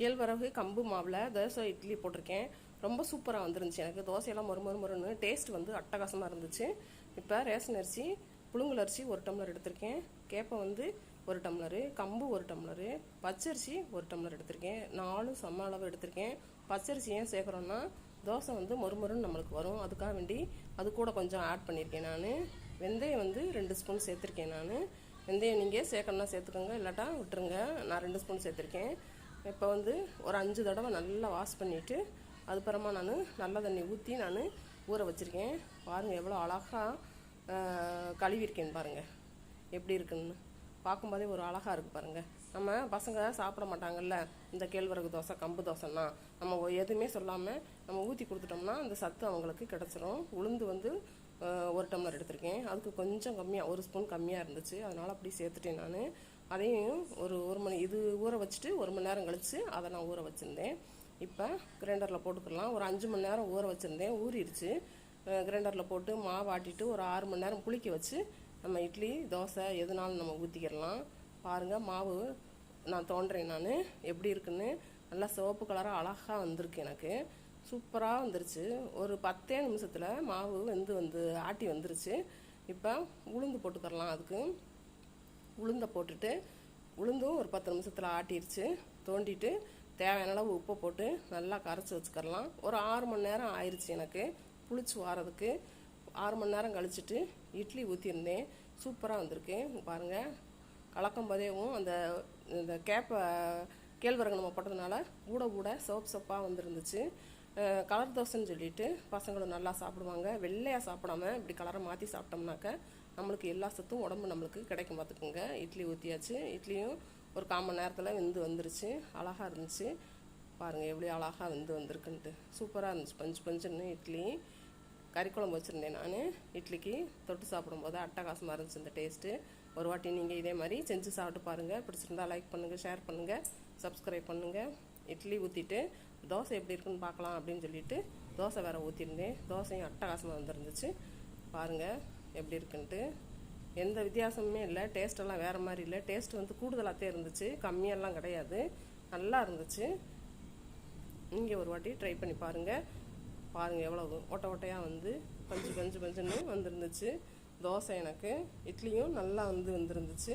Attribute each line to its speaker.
Speaker 1: கேழ்வரகு கம்பு மாவில் தோசை இட்லி போட்டிருக்கேன். ரொம்ப சூப்பராக வந்துருந்துச்சு எனக்கு. தோசையெல்லாம் மொறு மொறு மொறுன்னு டேஸ்ட் வந்து அட்டகாசமாக இருந்துச்சு. இப்போ ரேஷன் அரிசி புழுங்கல் அரிசி ஒரு டம்ளர் எடுத்திருக்கேன். கேப்பை வந்து ஒரு டம்ளரு கம்பு ஒரு டம்ளரு பச்சரிசி ஒரு டம்ளர் எடுத்திருக்கேன். நாலும் சம அளவு எடுத்திருக்கேன். பச்சரிசி ஏன் சேர்க்குறோன்னா தோசை வந்து மொறுமொறுன்னு நம்மளுக்கு வரும். அதுக்காக வேண்டி அது கூட கொஞ்சம் ஆட் பண்ணியிருக்கேன் நான். வெந்தயம் வந்து ரெண்டு ஸ்பூன் சேர்த்துருக்கேன் நான். வெந்தயம் நீங்கள் சேர்க்கணும்னா சேர்த்துக்கோங்க. இல்லாட்டா விட்டுருங்க. நான் ரெண்டு ஸ்பூன் சேர்த்துருக்கேன். இப்போ வந்து ஒரு அஞ்சு தடவை நல்லா வாஷ் பண்ணிவிட்டு அதுக்கப்புறமா நான் நல்ல தண்ணி ஊற்றி நான் ஊற வச்சுருக்கேன். பாருங்கள் எவ்வளோ அழகாக கழுவிருக்கேன்னு பாருங்கள் எப்படி இருக்குன்னு. பார்க்கும்போதே ஒரு அழகாக இருக்குது பாருங்கள் நம்ம பசங்க சாப்பிட மாட்டாங்கல்ல? இந்த கேழ்வரகு தோசை கம்பு தோசைன்னா நம்ம எதுவுமே சொல்லாமல் நம்ம ஊற்றி கொடுத்துட்டோம்னா அந்த சத்து அவங்களுக்கு கிடச்சிரும். உளுந்து வந்து ஒரு டம்ளர் எடுத்திருக்கேன். அதுக்கு கொஞ்சம் கம்மியாக ஒரு ஸ்பூன் கம்மியாக இருந்துச்சு. அதனால் அப்படி சேர்த்துட்டேன் நான். அதையும் ஒரு ஒரு மணி இது ஊற வச்சுட்டு ஒரு மணி நேரம் கழித்து அதை நான் ஊற வச்சுருந்தேன். இப்போ கிரைண்டரில் போட்டுக்கலாம். ஒரு அஞ்சு மணி நேரம் ஊற வச்சுருந்தேன். ஊறிடுச்சு. கிரைண்டரில் போட்டு மாவு ஆட்டிட்டு ஒரு ஆறு மணி நேரம் புளிக்க வச்சு நம்ம இட்லி தோசை எதுனாலும் நம்ம ஊற்றிக்கிடலாம் பாருங்கள் மாவு நான் தோன்றேன் நான். எப்படி இருக்குன்னு? நல்லா சிவப்பு கலராக அழகாக வந்திருக்கு எனக்கு. சூப்பராக வந்துருச்சு. ஒரு பத்தே நிமிஷத்தில் மாவு வெந்து வந்து ஆட்டி வந்துருச்சு. இப்போ உளுந்து போட்டுக்கரலாம் அதுக்கு. உளுந்தை போட்டுட்டு உளுந்தும் ஒரு பத்து நிமிஷத்தில் ஆட்டிருச்சு. தோண்டிட்டு தேவையான அளவு உப்பை போட்டு நல்லா கரைச்சி வச்சுக்கரலாம் ஒரு ஆறு மணி நேரம் ஆயிடுச்சு எனக்கு. புளிச்சு வாரதுக்கு. ஆறு மணி நேரம் கழிச்சிட்டு இட்லி ஊற்றிருந்தேன் சூப்பராக வந்திருக்கேன் பாருங்கள் கலக்கம் பதேவும் அந்த இந்த கேப்பை கேழ்வரகு நம்ம போட்டதுனால ஊட ஊட சோப் சோப்பாக வந்துருந்துச்சு. கலர் தோசைன்னு சொல்லிட்டு பசங்களும் நல்லா சாப்பிடுவாங்க. வெள்ளையாக சாப்பிடாம இப்படி கலரை மாற்றி சாப்பிட்டோம்னாக்க நம்மளுக்கு எல்லா சத்தும் உடம்பு நம்மளுக்கு கிடைக்கும் பார்த்துக்குங்க. இட்லி ஊற்றியாச்சு இட்லியும் ஒரு கால் மணி நேரத்தில் வெந்து வந்துருச்சு. அழகாக இருந்துச்சு. பாருங்கள் எப்படி அழகாக வெந்து வந்திருக்குன்ட்டு. சூப்பராக இருந்துச்சு. பஞ்சு பஞ்சுன்னு இட்லி. கறிக்குழம்பு வச்சுருந்தேன் நான். இட்லிக்கு தொட்டு சாப்பிடும்போது அட்டகாசமாக இருந்துச்சு இந்த டேஸ்ட்டு ஒரு வாட்டி நீங்கள் இதே மாதிரி செஞ்சு சாப்பிட்டு பாருங்கள் பிடிச்சிருந்தா லைக் பண்ணுங்கள் ஷேர் பண்ணுங்கள் சப்ஸ்கிரைப் பண்ணுங்கள் இட்லி ஊற்றிட்டு தோசை எப்படி இருக்குன்னு பார்க்கலாம் அப்படின்னு சொல்லிட்டு தோசை வேறு ஊற்றிருந்தேன் தோசையும் அட்டகாசமாக வந்துருந்துச்சு. பாருங்கள் எப்படி இருக்குன்ட்டு. எந்த வித்தியாசமுமே இல்லை. டேஸ்ட்டெல்லாம் வேறு மாதிரி இல்லை. டேஸ்ட் வந்து கூடுதலாகத்தே இருந்துச்சு. கம்மியெல்லாம் கிடையாது. நல்லா இருந்துச்சு. நீங்கள் ஒரு வாட்டி ட்ரை பண்ணி பாருங்கள் பாருங்கள் எவ்வளோ ஒட்டை ஒட்டையாக வந்து பஞ்சு பஞ்சு பஞ்சுன்னு வந்துருந்துச்சு. தோசை எனக்கு இட்லியும் நல்லா வந்து வந்துருந்துச்சு.